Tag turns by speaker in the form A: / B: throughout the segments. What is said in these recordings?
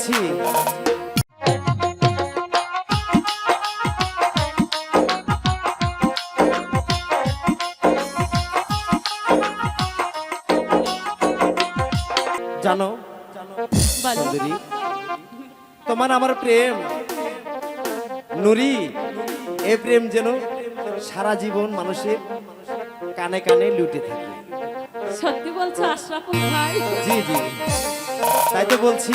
A: বলছি জানো তোমার আমার প্রেম। নুরি এ প্রেম যেন সারা জীবন মানুষের কানে কানে লুটে থাকে।
B: সত্যি বলছো আশরাফুল ভাই?
A: জি জি। তাই তো বলছি।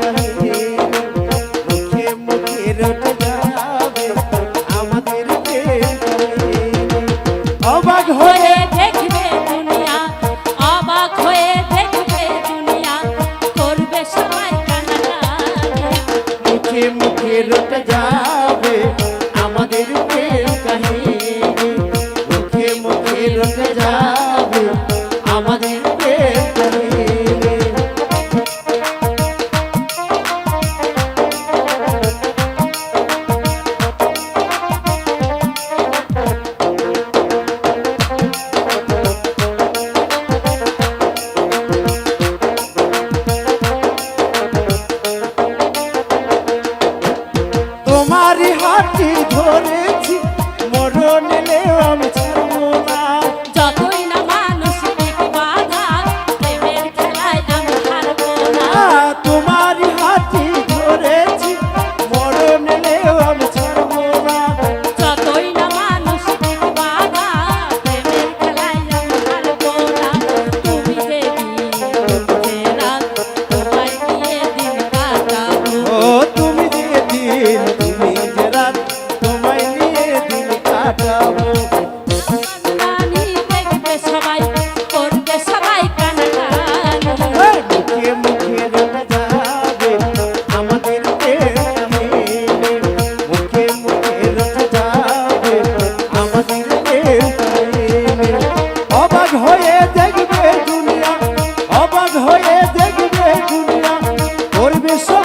A: ফেরত যাবে আমাদের তারি হাতি ধরে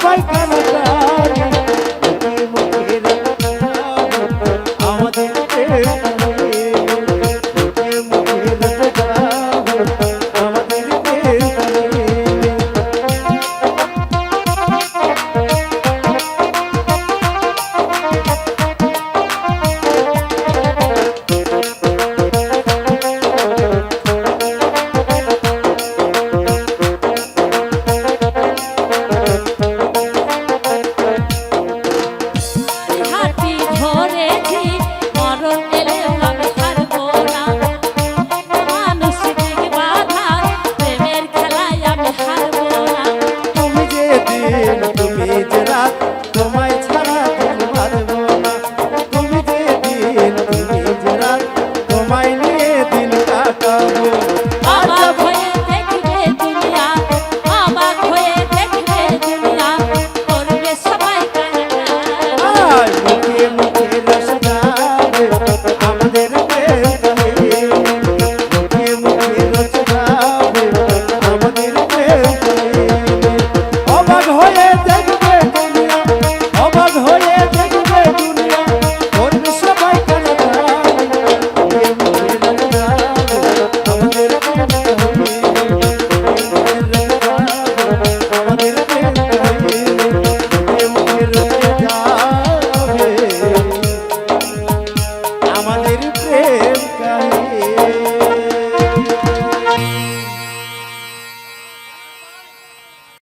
A: fight, man.